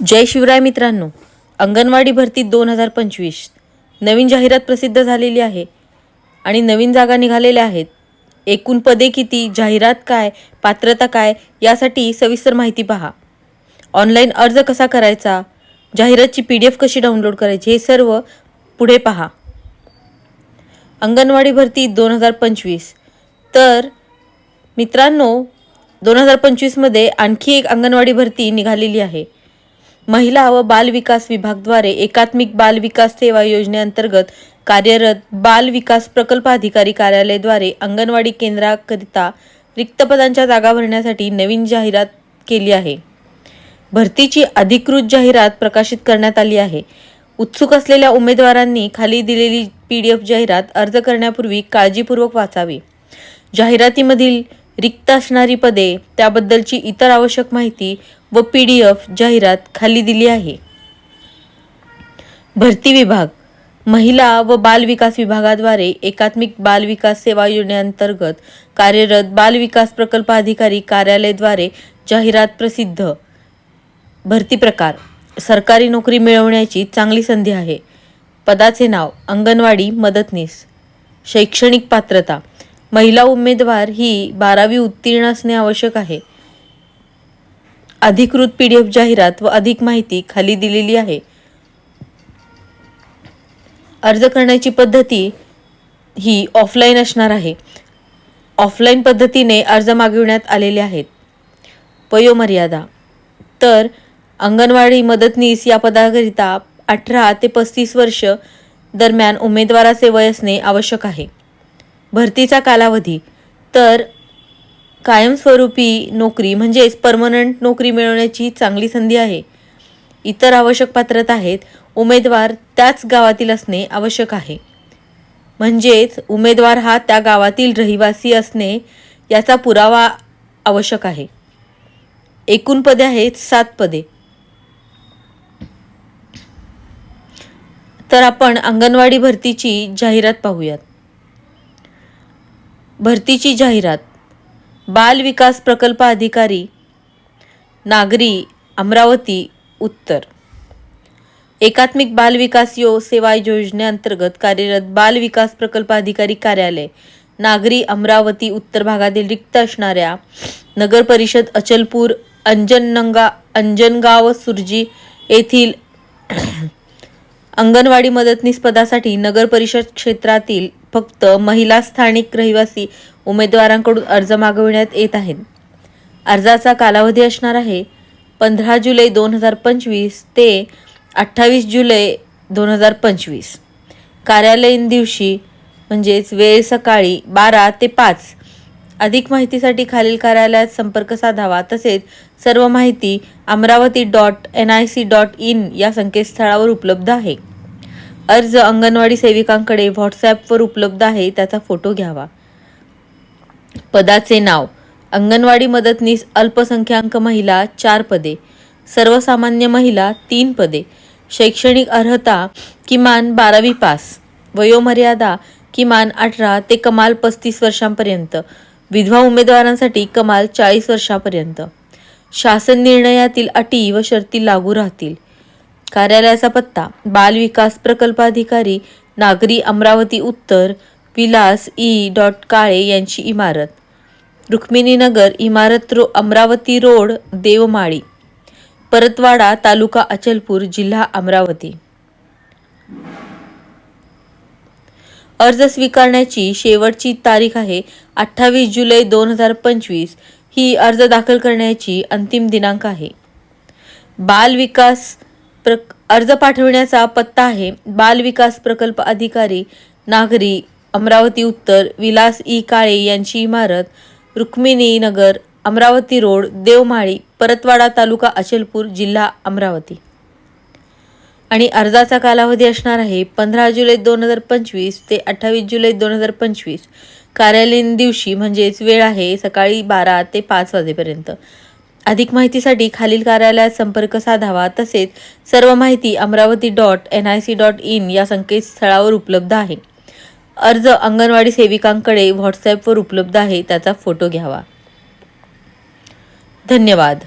जय शिवराय मित्रांनो अंगणवाडी भरती दोन हजार पंचवीस. नवीन जाहिरात प्रसिद्ध झालेली आहे आणि नवीन जागा निघालेल्या आहेत. एकूण पदे किती जाहिरात काय पात्रता काय यासाठी सविस्तर माहिती पहा. ऑनलाईन अर्ज कसा करायचा जाहिरातची पी डी एफ कशी डाउनलोड करायची हे सर्व पुढे पहा. अंगणवाडी भरती दोन हजार पंचवीस. तर मित्रांनो दोन हजार पंचवीसमध्ये आणखी एक अंगणवाडी भरती निघालेली आहे. महिला व बाल विकास विभागद्वारे एकात्मिक बाल विकास सेवा योजनेअंतर्गत कार्यरत बाल विकास प्रकल्प अधिकारी कार्यालयाद्वारे अंगणवाडी केंद्राकरिता रिक्त पदांच्या जागा भरण्यासाठी नवीन जाहिरात केली आहे. भरतीची अधिकृत जाहिरात प्रकाशित करण्यात आली आहे. उत्सुक असलेल्या उमेदवारांनी खाली दिलेली पी डी एफ जाहिरात अर्ज करण्यापूर्वी काळजीपूर्वक वाचावी. जाहिरातीमधील रिक्त असणारी पदे त्याबद्दलची इतर आवश्यक माहिती व पी डी एफ जाहिरात खाली दिली आहे. भरती विभाग महिला व बाल विकास विभागाद्वारे एकात्मिक बाल विकास सेवा योजनेअंतर्गत कार्यरत बाल विकास प्रकल्प अधिकारी कार्यालयाद्वारे जाहिरात प्रसिद्ध. भरती प्रकार सरकारी नोकरी मिळवण्याची चांगली संधी आहे. पदाचे नाव अंगणवाडी मदतनीस. शैक्षणिक पात्रता महिला उमेदवार ही बारावी उत्तीर्ण असणे आवश्यक आहे. अधिकृत पी डी एफ जाहिरात व अधिक माहिती खाली दिलेली आहे. अर्ज करण्याची पद्धती ही ऑफलाईन असणार आहे. ऑफलाईन पद्धतीने अर्ज मागविण्यात आलेले आहेत. वयोमर्यादा. तर अंगणवाडी मदतनीस या पदाकरिता अठरा ते पस्तीस वर्ष दरम्यान उमेदवाराचे वय असणे आवश्यक आहे. भरतीचा कालावधी. तर कायमस्वरूपी नोकरी म्हणजेच परमनंट नोकरी मिळवण्याची चांगली संधी आहे. इतर आवश्यक पात्रता आहेत. उमेदवार त्याच गावातील असणे आवश्यक आहे. म्हणजेच उमेदवार हा त्या गावातील रहिवासी असणे याचा पुरावा आवश्यक आहे. एकूण पदे आहेत सात पदे. तर आपण अंगणवाडी भरतीची जाहिरात पाहूयात. भरतीची जाहिरात. बाल विकास प्रकल्प अधिकारी नागरी अमरावती उत्तर. एकात्मिक बाल विकास यो सेवा योजनेअंतर्गत कार्यरत बाल विकास प्रकल्प अधिकारी कार्यालय नागरी अमरावती उत्तर भागातील रिक्त असणाऱ्या नगर परिषद अचलपूर अंजननंगा अंजनगाव सुरजी येथील अंगणवाडी मदतनीस पदासाठी नगर परिषद क्षेत्रातील फक्त महिला स्थानिक रहिवासी उमेदवारांकडून अर्ज मागविण्यात येत आहेत. अर्जाचा कालावधी असणार आहे पंधरा जुलै दोन हजार पंचवीस ते अठ्ठावीस जुलै दोन हजार पंचवीस. कार्यालयीन दिवशी म्हणजेच वेळ सकाळी बारा ते पाच. अधिक माहितीसाठी खालील कार्यालयात संपर्क साधावा. तसेच सर्व माहिती Amravati dot N I C dot in या संकेतस्थळावर उपलब्ध आहे. अर्ज अंगणवाडी सेविकांकडे व्हॉट्सॲपवर उपलब्ध आहे त्याचा फोटो घ्यावा. पदाचे नाव. अंगणवाडी मदतनीस अल्पसंख्याक महिला चार पदे. सर्वसामान्य महिला तीन पदे. शैक्षणिक अर्हता किमान बारावी पास. वयोमर्यादा किमान अठरा ते कमाल पस्तीस वर्षांपर्यंत. विधवा उमेदवारांसाठी कमाल चाळीस वर्षापर्यंत. शासन निर्णयातील अटी व शर्ती लागू राहतील. कार्यालयाचा पत्ता. बाल विकास प्रकल्प अधिकारी नागरी अमरावती उत्तर विलास ई. डॉट काळे यांची इमारत. रुक्मिणीनगर इमारत रो अमरावती रोड देवमाळी. परतवाडा तालुका अचलपूर जिल्हा अमरावती. अर्ज स्वीकारण्याची शेवटची तारीख आहे अठ्ठावीस जुलै दोन हजार पंचवीस. ही अर्ज दाखल करण्याची अंतिम दिनांक आहे. बाल विकास प्र अर्ज पाठविण्याचा पत्ता आहे. बाल विकास प्रकल्प अधिकारी नागरी अमरावती उत्तर विलास ई. काळे यांची इमारत रुक्मिणी नगर अमरावती रोड देवमाळी परतवाडा तालुका अचलपूर जिल्हा अमरावती. आणि अर्जाचा कालावधी असणार आहे पंधरा जुलै दोन हजार पंचवीस ते अठ्ठावीस जुलै दोन हजार पंचवीस. कार्यालयीन दिवशी म्हणजेच वेळ आहे सकाळी बारा ते पाच वाजेपर्यंत. अधिक माहितीसाठी खालील कार्यालयात संपर्क साधावा तसेच सर्व माहिती Amravati dot N I C dot in या संकेतस्थळावर उपलब्ध आहे. अर्ज अंगणवाडी सेविकांकडे व्हॉट्सॲपवर उपलब्ध आहे त्याचा फोटो घ्यावा. धन्यवाद.